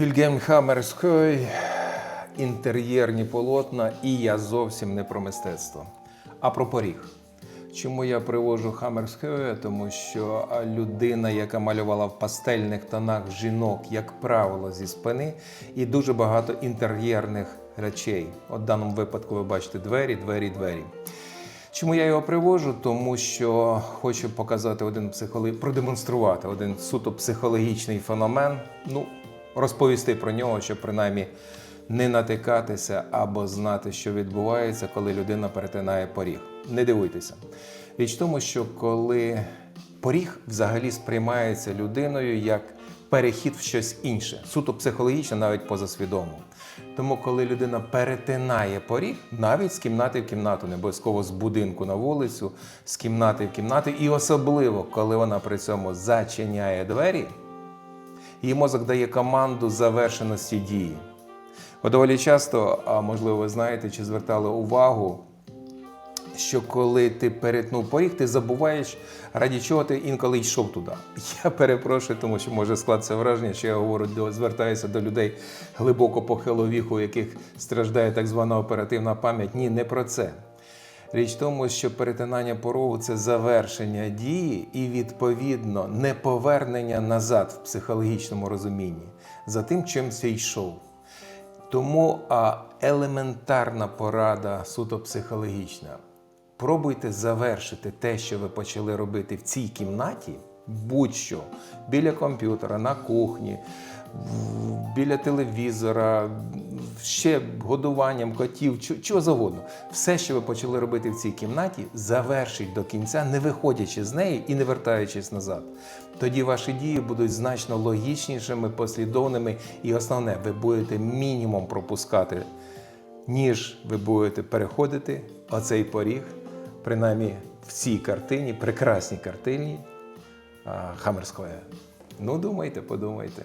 Вільгельм Хаммерской, інтер'єрні полотна, і я зовсім не про мистецтво, а про поріг. Чому я привожу Хаммерскоя? Тому що людина, яка малювала в пастельних тонах жінок, як правило, зі спини, і дуже багато інтер'єрних речей. От в даному випадку ви бачите двері, двері, двері. Чому я його привожу? Тому що хочу показати один психолог... продемонструвати один суто психологічний феномен. Ну, розповісти про нього, щоб принаймні не натикатися або знати, що відбувається, коли людина перетинає поріг. Не дивуйтеся. Річ в тому, що коли поріг взагалі сприймається людиною як перехід в щось інше, суто психологічно, навіть позасвідомо. Тому, коли людина перетинає поріг, навіть з кімнати в кімнату, не обов'язково з будинку на вулицю, з кімнати в кімнату, і особливо, коли вона при цьому зачиняє двері, її мозок дає команду завершеності дії. Бо доволі часто, а можливо, ви знаєте, чи звертали увагу, що коли ти перетнув поріг, ти забуваєш, раді чого ти інколи йшов туди. Я перепрошую, тому що може склатися враження, що я говорю до звертаюся до людей глибоко похилого віку, яких страждає так звана оперативна пам'ять. Ні, не про це. Річ в тому, що перетинання порогу це завершення дії і, відповідно, не повернення назад в психологічному розумінні за тим, чим це йшов. Тому а, елементарна порада суто психологічна. Пробуйте завершити те, що ви почали робити в цій кімнаті, будь-що біля комп'ютера, на кухні, біля телевізора, ще годуванням котів, чого завгодно. Все, що ви почали робити в цій кімнаті, завершіть до кінця, не виходячи з неї і не вертаючись назад. Тоді ваші дії будуть значно логічнішими, послідовними, і основне, ви будете мінімум пропускати ніж ви будете переходити оцей поріг, принаймні в цій картині, прекрасній картині а, Хаммерскоя. Ну, думайте, подумайте.